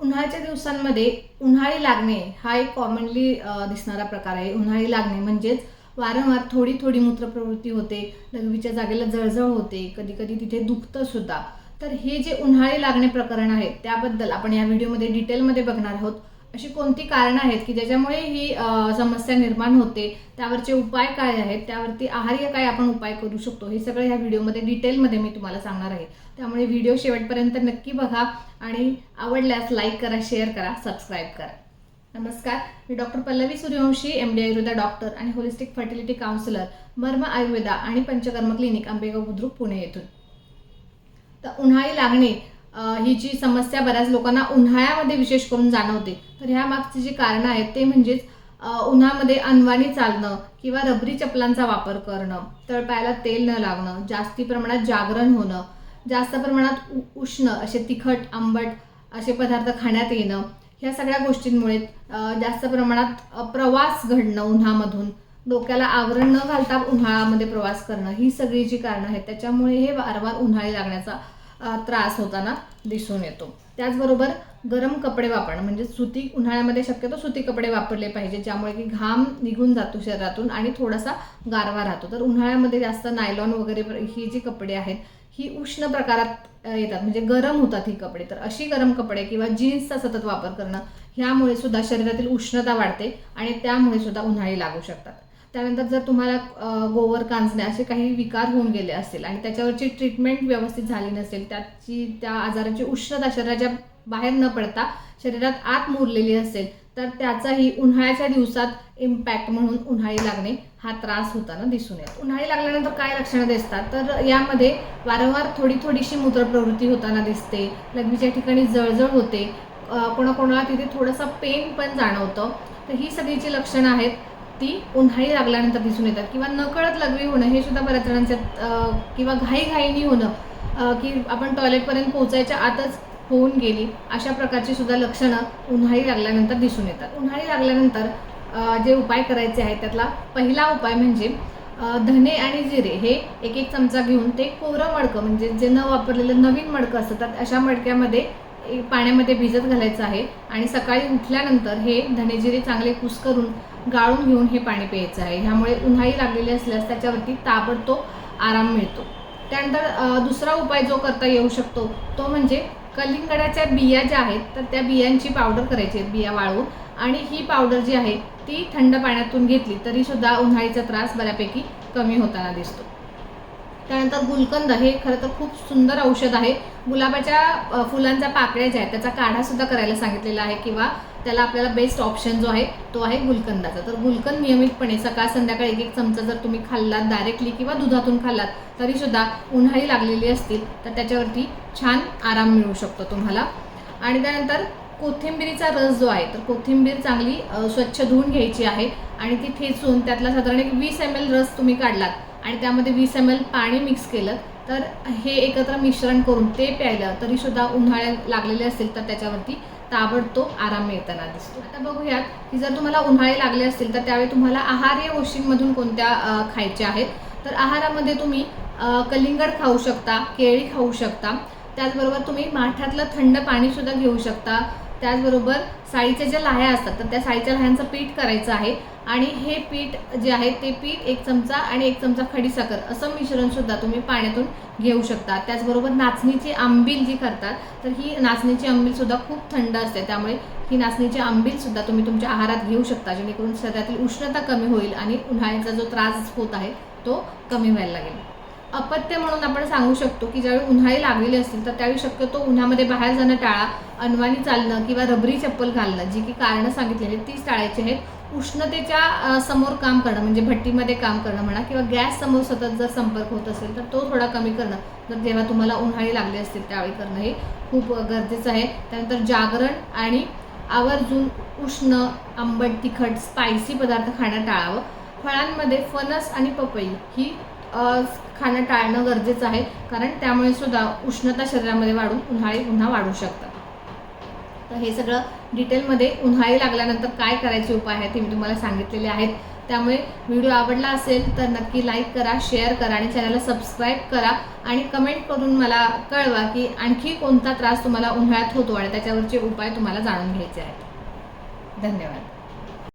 उन्हाळ्याच्या दिवसांमध्ये उन्हाळी लागणे हा एक कॉमनली दिसणारा प्रकार आहे. उन्हाळी लागणे म्हणजेच वारंवार थोडी थोडी मूत्रप्रवृत्ती होते लघवीच्या जागेला जळजळ होते कधी कधी तिथे दुखतं सुद्धा. तर हे जे उन्हाळी लागणे प्रकरण आहे त्याबद्दल आपण या व्हिडिओमध्ये डिटेलमध्ये बघणार आहोत. अशी कोणती कारणं आहेत की ज्याच्यामुळे ही समस्या निर्माण होते? त्यावरचे उपाय काय आहेत? त्यावरती आहार्य काय आपण उपाय करू शकतो? हे सगळं ह्या व्हिडिओमध्ये डिटेलमध्ये मी तुम्हाला सांगणार आहे. त्यामुळे व्हिडिओ शेवटपर्यंत नक्की बघा आणि आवडल्यास लाईक करा शेअर करा सबस्क्राईब करा. नमस्कार. मी doctor Pallavi Suryavanshi M D Ayurveda doctor आणि holistic fertility counsellor Marma Ayurveda आणि पंचकर्म क्लिनिक आंबेगाव बुद्रुक पुणे येथून. तर उन्हाळी लागणे ही जी समस्या बऱ्याच लोकांना उन्हाळ्यामध्ये विशेष करून जाणवते तर ह्या मागची जी कारणं आहेत ते म्हणजेच उन्हामध्ये अनवाणी चालणं किंवा रबरी चपलांचा वापर करणं तळपायाला तेल न लागणं जास्ती प्रमाणात जागरण होणं जास्त प्रमाणात उ उष्ण असे तिखट आंबट असे पदार्थ खाण्यात येणं ह्या सगळ्या गोष्टींमुळे जास्त प्रमाणात प्रवास घडणं उन्हामधून डोक्याला आवरण न घालता उन्हाळ्यामध्ये प्रवास करणं ही सगळी जी कारणं आहेत त्याच्यामुळे हे वारंवार उन्हाळी लागण्याचा त्रास होताना दिसून येतो. त्याचबरोबर गरम कपडे वापरणं म्हणजे सुती उन्हाळ्यामध्ये शक्यतो सुती कपडे वापरले पाहिजे ज्यामुळे की घाम निघून जातो शरीरातून आणि थोडासा गारवा राहतो. तर उन्हाळ्यामध्ये जास्त नायलॉन वगैरे ही जी कपडे आहेत ही उष्ण प्रकारात येतात. म्हणजे गरम होतात ही कपडे. तर अशी गरम कपडे किंवा जीन्सचा सतत वापर करणं ह्यामुळे सुद्धा शरीरातील उष्णता वाढते आणि त्यामुळे सुद्धा उन्हाळी लागू शकतात. त्यानंतर जर तुम्हाला गोवर कांजणे असे काही विकार होऊन गेले असतील आणि त्याच्यावरची ट्रीटमेंट व्यवस्थित झाली नसेल त्याची त्या आजाराची उष्णता शरीराच्या बाहेर न पडता शरीरात आत मुरलेली असेल तर त्याचाही उन्हाळ्याच्या दिवसात इम्पॅक्ट म्हणून उन्हाळी लागणे हा त्रास होताना दिसून येतो. उन्हाळी लागल्यानंतर काय लक्षणं दिसतात? तर यामध्ये वारंवार थोडी थोडीशी मूत्रप्रवृत्ती होताना दिसते लघवीच्या ठिकाणी जळजळ होते कोणाकोणाला तिथे थोडंसं पेन पण जाणवतं. तर ही सगळी जी लक्षणं आहेत. ती उन्हाळी लागल्यानंतर दिसून येतात किंवा नकळत लघवी होणं हे सुद्धा बऱ्याच जणांच्यात किंवा घाईघाईनी होणं की आपण टॉयलेटपर्यंत पोहोचायच्या आतच होऊन गेली अशा प्रकारची सुद्धा लक्षणं उन्हाळी लागल्यानंतर दिसून येतात. उन्हाळी लागल्यानंतर जे उपाय करायचे आहेत त्यातला पहिला उपाय म्हणजे धने आणि जिरे हे एक एक चमचा घेऊन ते कोरं मडकं म्हणजे जे न वापरलेलं नवीन मडकं असतात अशा मडक्यामध्ये पाण्यामध्ये भिजत घालायचं आहे आणि सकाळी उठल्यानंतर हे धनेजिरे चांगले चांगले कुस्करून गाळून घेऊन हे पाणी प्यायचं आहे. ह्यामुळे उन्हाळी लागलेली असल्यास त्याच्यावरती ताबडतोब आराम मिळतो. त्यानंतर दुसरा उपाय जो करता येऊ शकतो तो म्हणजे कलिंगडाच्या बिया ज्या आहेत तर त्या बियांची पावडर करायची आहेत बिया वाळवून आणि ही पावडर जी आहे ती थंड पाण्यातून घेतली तरीसुद्धा उन्हाळीचा त्रास बऱ्यापैकी कमी होताना दिसतो. त्यानंतर गुलकंद हे खरं तर खूप सुंदर औषध आहे. गुलाबाच्या फुलांच्या पाकळ्या ज्या आहेत त्याचा काढा सुद्धा करायला सांगितलेला आहे किंवा त्याला आपल्याला बेस्ट ऑप्शन जो आहे तो आहे गुलकंदाचा. तर गुलकंद नियमितपणे सकाळ संध्याकाळी एक एक चमचा जर तुम्ही खाल्लात डायरेक्टली किंवा दुधातून खाल्लात तरी सुद्धा उन्हाळी लागलेली असतील तर त्याच्यावरती छान आराम मिळू शकतो तुम्हाला. आणि त्यानंतर कोथिंबीरीचा रस जो आहे तर कोथिंबीर चांगली स्वच्छ धुवून घ्यायची आहे. आणि ती ठेचून त्यातला साधारण एक वीस एम एल रस तुम्ही काढलात आणि त्यामध्ये वीस एम एल पाणी मिक्स केलं तर हे एकत्र मिश्रण करून ते प्यायलं तरी सुद्धा लागलेले असतील तर त्याच्यावरती ताबडतोब आराम मिळताना दिसतो. आता बघूयात की जर तुम्हाला उन्हाळे लागले असतील तर त्यावेळी तुम्हाला आहार या गोष्टींमधून कोणत्या खायच्या आहेत? तर आहारामध्ये तुम्ही कलिंगड खाऊ शकता केळी खाऊ शकता त्याचबरोबर तुम्ही माठातलं थंड पाणीसुद्धा घेऊ शकता त्याचबरोबर साळीच्या ज्या लाह्या असतात तर त्या साळीच्या लाह्यांचं पीठ करायचं आहे. आणि हे पीठ जे आहे ते पीठ एक चमचा आणि एक चमचा खडीसाखर असं मिश्रण सुद्धा तुम्ही पाण्यातून घेऊ शकता. त्याचबरोबर नाचणीची आंबील जी करतात तर ही नाचणीची आंबील सुद्धा खूप थंड असते. त्यामुळे ही नाचणीची आंबील सुद्धा तुम्ही तुमच्या आहारात घेऊ शकता जेणेकरून शरीरातील उष्णता कमी होईल आणि उन्हाळ्याचा जो त्रास होत आहे तो कमी व्हायला लागेल. अपत्य म्हणून आपण सांगू शकतो की ज्यावेळी उन्हाळी लागलेली असतील तर त्यावेळी शक्यतो उन्हामध्ये बाहेर जाणं टाळा अनवाणी चालणं किंवा रबरी चप्पल घालणं जी की कारणं सांगितलेली तीच टाळायची आहेत. उष्णतेच्या समोर काम करणं म्हणजे भट्टीमध्ये काम करणं म्हणा किंवा गॅस समोर सतत जर संपर्क होत असेल तर तो थोडा कमी करणं. जर जेव्हा तुम्हाला उन्हाळी लागली असतील त्यावेळी करणं हे खूप गरजेचं आहे. त्यानंतर जागरण आणि आवर्जून उष्ण आंबट तिखट स्पायसी पदार्थ खाणं टाळावं. फळांमध्ये फणस आणि पपई ही खाणं टाळणं गरजेचं आहे. कारण त्यामुळे सुद्धा उष्णता शरीरामध्ये वाढून उन्हाळी पुन्हा वाढू शकतात. तर हे सगळं डिटेलमध्ये उन्हाळी लागल्यानंतर काय करायचे उपाय आहेत ते मी तुम्हाला सांगितलेले आहेत. त्यामुळे व्हिडिओ आवडला असेल तर नक्की लाईक करा शेअर करा आणि चॅनलला सबस्क्राईब करा. आणि कमेंट करून मला कळवा की आणखी कोणता त्रास तुम्हाला उन्हाळ्यात होतो आणि त्याच्यावरचे उपाय तुम्हाला जाणून घ्यायचे आहेत. धन्यवाद.